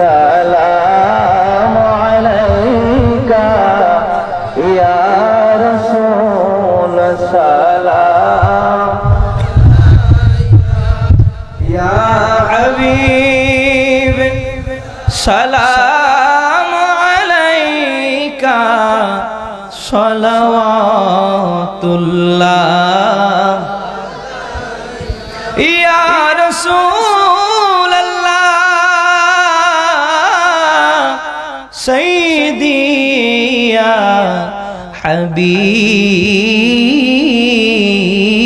سلام عليك يا رسول سلام يا حبيب سلام عليك صلوات الله يا رسول সৈদিয়া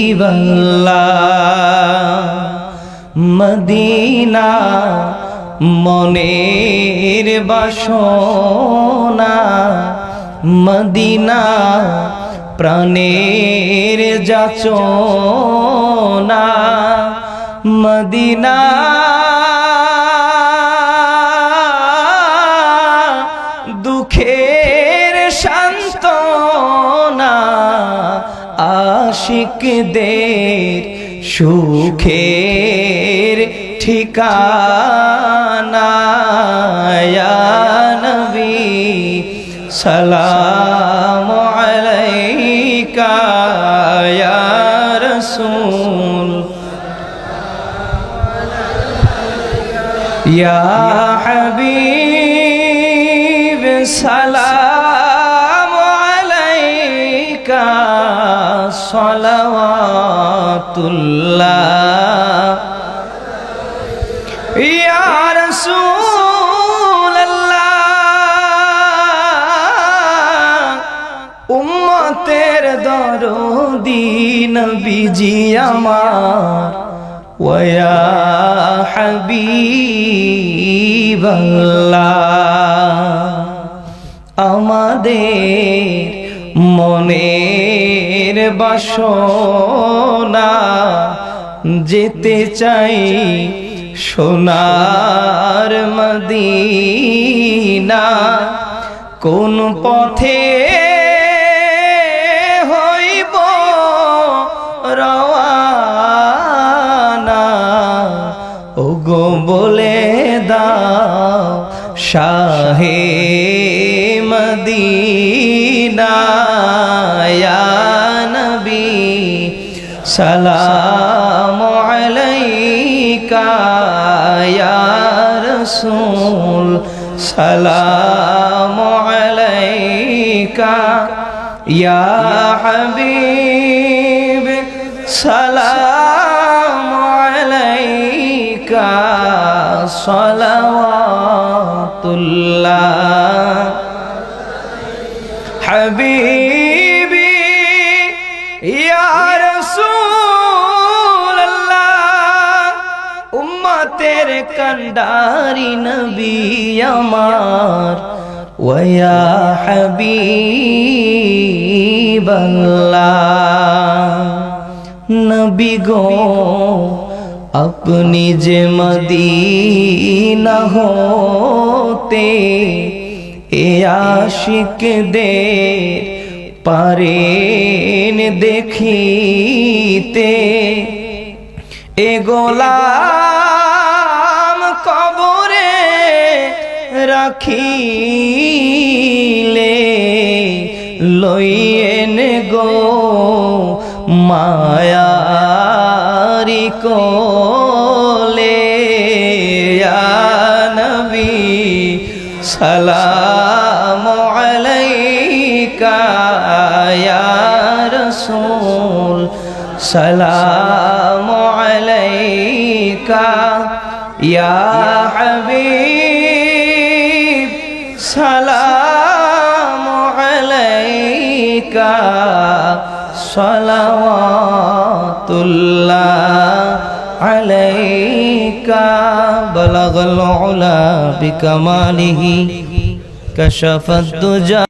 হাবিবাল্লাহ Medina মনের বাসনা Medina প্রাণের যাচনা মদিনা আশিকদের সুখের ঠিকানা নবী সালাম আলাইকা ইয়া রাসূল। ইয়া হাবিব সালাম। সালাওয়াতুল্লাহ। ইয়া রাসূলুল্লাহ। উম্মতের দরদি নবীজি আমার। ওয়া হাবিবাল্লাহ। আমাদের মনের বাসনা যেতে চাই সোনার মদিনা। কোন পথে বলে দাও শাহে মদিনা নবী সালাম আলাইকা ইয়া রাসূল সালাম আলাইকা ইয়া হাবিব সালাম সালাওয়াতুল্লাহ হাবিবি ইয়া রাসূলুল্লাহ উম্মতের কান্ডারি নবী আমার ওয়া হাবিবাল্লাহ নবী গো আপনি যে মদিনা হতে এ আশিক দে পারেন দেখিতে এ গোলাম কবরে রাখিলে লইয়েন গো মায়ারি কোলে ইয়া নবী সালাম আলাইকা ইয়া রাসূল সালাম আলাইকা ইয়া হাবিব সালাম আলাইকা সালাওয়াতুল্লাহ আলাইকা বালাগাল উলা বিকামালিহি কাশাফাদ দুজা